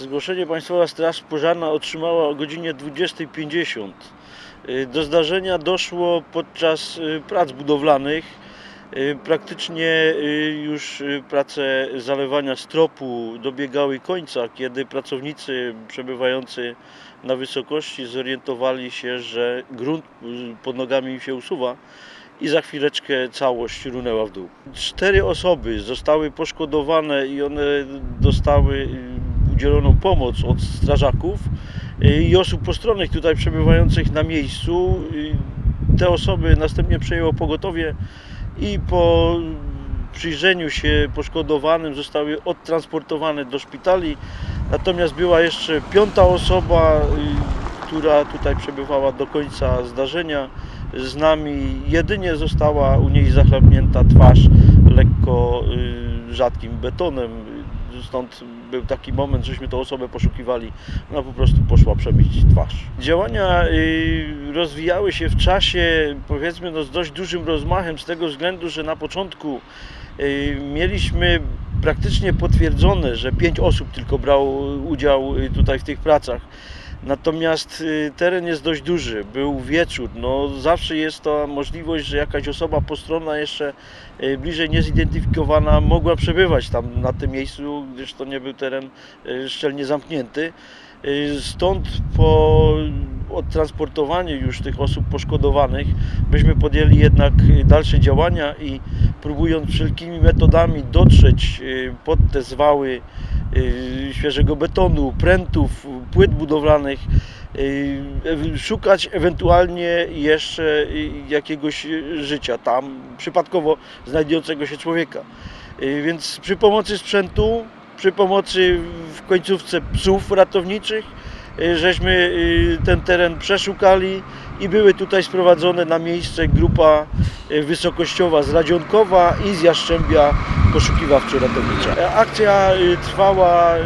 Zgłoszenie Państwowa Straż Pożarna otrzymała o godzinie 20.50. Y, Do zdarzenia doszło podczas y, prac budowlanych. Y, Praktycznie już prace zalewania stropu dobiegały końca, kiedy pracownicy przebywający na wysokości zorientowali się, że grunt pod nogami się usuwa i za chwileczkę całość runęła w dół. Cztery osoby zostały poszkodowane i one dostały udzieloną pomoc od strażaków y, i osób postronnych tutaj przebywających na miejscu. Y, Te osoby następnie przejęło pogotowie i po przyjrzeniu się poszkodowanym zostały odtransportowane do szpitali. Natomiast była jeszcze piąta osoba, y, która tutaj przebywała do końca zdarzenia z nami. Jedynie została u niej zachlapnięta twarz lekko rzadkim betonem. Stąd był taki moment, żeśmy tę osobę poszukiwali. Ona po prostu poszła przemyć twarz. Działania y, rozwijały się w czasie, powiedzmy, no, z dość dużym rozmachem, z tego względu, że na początku y, mieliśmy praktycznie potwierdzone, że pięć osób tylko brało udział y, tutaj w tych pracach. Natomiast y, teren jest dość duży, był wieczór, no zawsze jest ta możliwość, że jakaś osoba postronna jeszcze y, bliżej niezidentyfikowana mogła przebywać tam na tym miejscu, gdyż to nie był teren y, szczelnie zamknięty. Stąd po odtransportowaniu już tych osób poszkodowanych, myśmy podjęli jednak dalsze działania i próbując wszelkimi metodami dotrzeć pod te zwały świeżego betonu, prętów, płyt budowlanych, y, szukać ewentualnie jeszcze jakiegoś życia tam, przypadkowo znajdującego się człowieka. Y, Więc przy pomocy sprzętu, przy pomocy w końcówce psów ratowniczych, żeśmy y, ten teren przeszukali i były tutaj sprowadzone na miejsce grupa y, wysokościowa z Radzionkowa i z Jaszczębia poszukiwawczo-ratownicza. E, Akcja y, trwała y,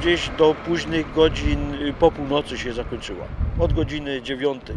gdzieś do późnych godzin, y, po północy się zakończyła. Od godziny dziewiątej.